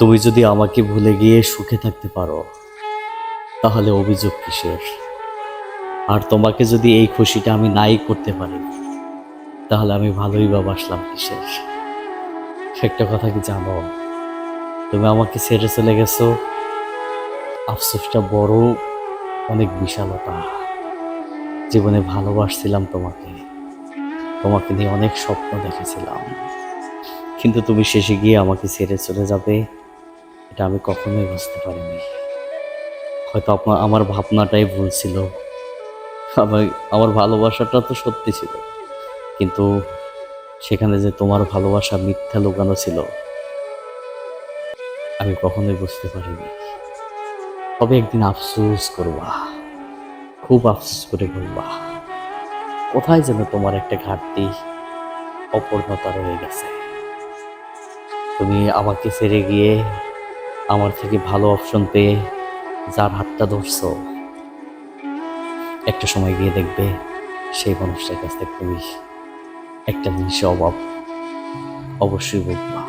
তুমি যদি আমাকে ভুলে গিয়ে সুখে থাকতে পারো, তাহলে অভিযোগ কিসের? আর তোমাকে যদি এই খুশিটা আমি নাই করতে পারি, তাহলে আমি ভালোই বা বাসলাম কিসের? একটা কথা কি জানো? তুমি আমাকে ছেড়ে চলে গেছো। আফসোসটা বড়, অনেক বিশালতা। জীবনে ভালোবাসছিলাম তোমাকে। তোমাকে নিয়ে অনেক স্বপ্ন দেখেছিলাম। কিন্তু তুমি শেষে গিয়ে আমাকে ছেড়ে চলে যাবে। এটা আমি কখনোই বুঝতে পারিনি। হয়তো আপনার, আমার ভাবনাটাই ভুল ছিল। আমার আমার ভালোবাসাটা তো সত্যি ছিল। কিন্তু সেখানে যে তোমার ভালোবাসা মিথ্যা লুকানো ছিল, আমি কখনোই বুঝতে পারিনি। তবে একদিন আফসোস করবা, খুব আফসোস করে বলবা, কোথায় যেন তোমার একটা ঘাটতি, অপূর্ণতা রয়ে গেছে। তুমি আমাকে ছেড়ে গিয়ে আমার থেকে ভালো অপশন পেয়ে যার হাতটা ধরছো, একটা সময় গিয়ে দেখবে সেই মানুষটার কাছ থেকে তুমি একটা জিনিসের অভাব। অবশ্যই বুঝবা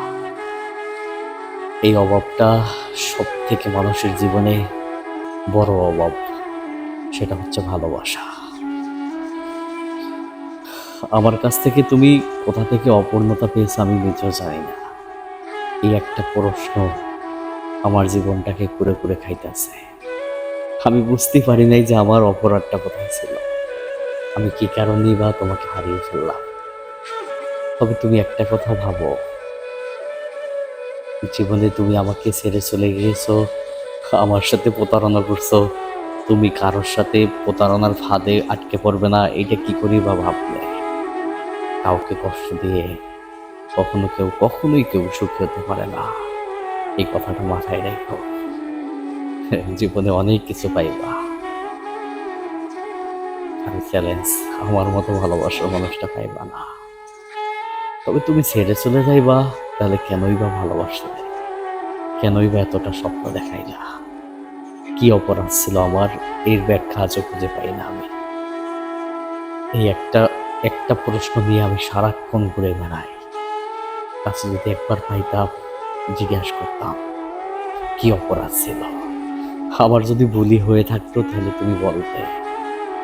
এই অভাবটা সব থেকে মানুষের জীবনে বড় অভাব, সেটা হচ্ছে ভালোবাসা। আমার কাছ থেকে তুমি কোথা থেকে অপূর্ণতা পেয়েছ আমি নিজেও জানি না। এই একটা প্রশ্ন জীবনটাকে কুড়ে কুড়ে খাইতেছে আমি বুঝতে পারি নাই যে আমার অপরাধটা কোথায় ছিল। আমি কি কারণেই বা তোমাকে হারিয়ে ফেললাম? তবে তুমি একটা কথা ভাবো। জীবনে তুমি আমাকে ছেড়ে চলে গিয়েছো, আমার সাথে প্রতারণা করছ। তুমি কারোর সাথে প্রতারণার ফাঁদে আটকে পড়বে না, এটা কি করি বা ভাবলে? কাউকে কষ্ট দিয়ে কখনো কেউ, কখনোই কেউ সুখী হতে পারে না। এই কথাটা মাথায় রেখো। জীবনে অনেক কিছু পাইবা। চ্যালেঞ্জ, আমার মতো ভালোবাসার মানুষটা পাইবা না। তবে তুমি ছেড়ে চলে যাইবা, তাহলে কেনই বা ভালোবাসলে? কেনই বা এতটা স্বপ্ন দেখাই না কি অপরাধ ছিল আমার? এর ব্যাখ্যা আজও খুঁজে পাই না আমি। এই একটা একটা প্রশ্ন নিয়ে আমি সারাক্ষণ ঘুরে বেড়াই। কাছে যদি একবার পাইতাম জিজ্ঞাসা করতাম, কি অপরাধ ছিল? আমার যদি ভুলই হয়ে থাকতো, তাহলে তুমি বলতে।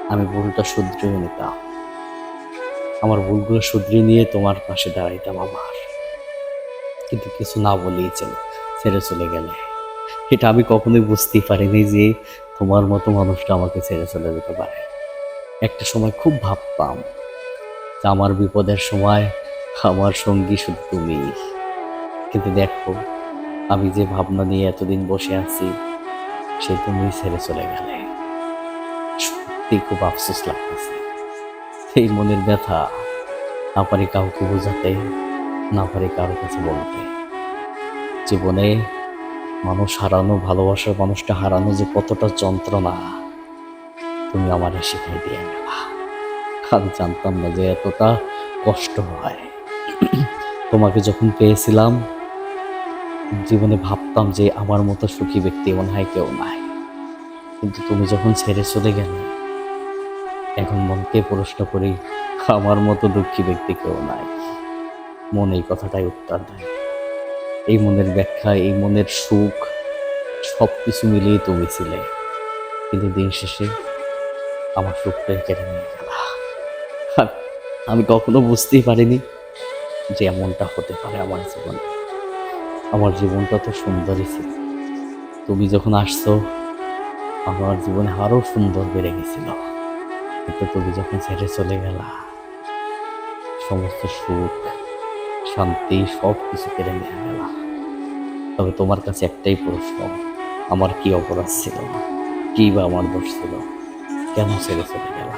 আমি ভুলটা শুধরিয়ে নিতাম। আমার ভুলগুলো শুধরিয়ে নিয়ে তোমার পাশে দাঁড়াইতাম আমার। কিন্তু কিছু না বলেই চলে, ছেড়ে চলে গেলে। এটা আমি কখনোই বুঝতেই পারিনি যে তোমার মতো মানুষটা আমাকে ছেড়ে চলে যেতে পারে। একটা সময় খুব ভাবতাম আমার বিপদের সময় আমার সঙ্গী শুধু তুমি। কিন্তু দেখো, আমি যে ভাবনা নিয়ে এতদিন বসে আছি, সে তুমি ছেড়ে চলে গেলে। সত্যি খুব আফসোস লাগতেছে। সেই মনের ব্যথা না পারি কাউকে বোঝাতে, না পারি কারও কাছে বলতে। জীবনে মানুষ হারানো, ভালোবাসার মানুষটা হারানো যে কতটা যন্ত্রণা, তুমি আমারে শিখাই দিয়ে গেলা। আমি জানতাম না যে এতটা কষ্ট হয়। তোমাকে যখন পেয়েছিলাম জীবনে ভাবতাম যে আমার মতো সুখী ব্যক্তি মনে হয় কেউ নাই। কিন্তু তুমি যখন ছেড়ে চলে গেলে, এখন মনকে প্রশ্ন করি, আমার মতো দুঃখী ব্যক্তি কেউ নাই। মন এই কথাটাই উত্তর দেয়। এই মনের ব্যাখ্যা, এই মনের সুখ সব কিছু মিলিয়ে তুমি ছিলে। কিন্তু দিন শেষে আমার সুখটাই কেটে নিয়ে গেল। আমি কখনো বুঝতেই পারিনি যে এমনটা হতে পারে আমার জীবনে। আমার জীবনটা তো সুন্দরই ছিল। তুমি যখন আসছো, আমার জীবনে আরও সুন্দর বেড়ে গেছিল। কিন্তু তুমি যখন ছেড়ে চলে গেলা, সমস্ত সুখ, শান্তি সব কিছু কেড়ে নিয়ে গেল। তবে তোমার কাছে একটাই প্রশ্ন, আমার কি অপরাধ ছিল কি বা আমার দোষ ছিল? কেন ছেড়ে চলে গেলা?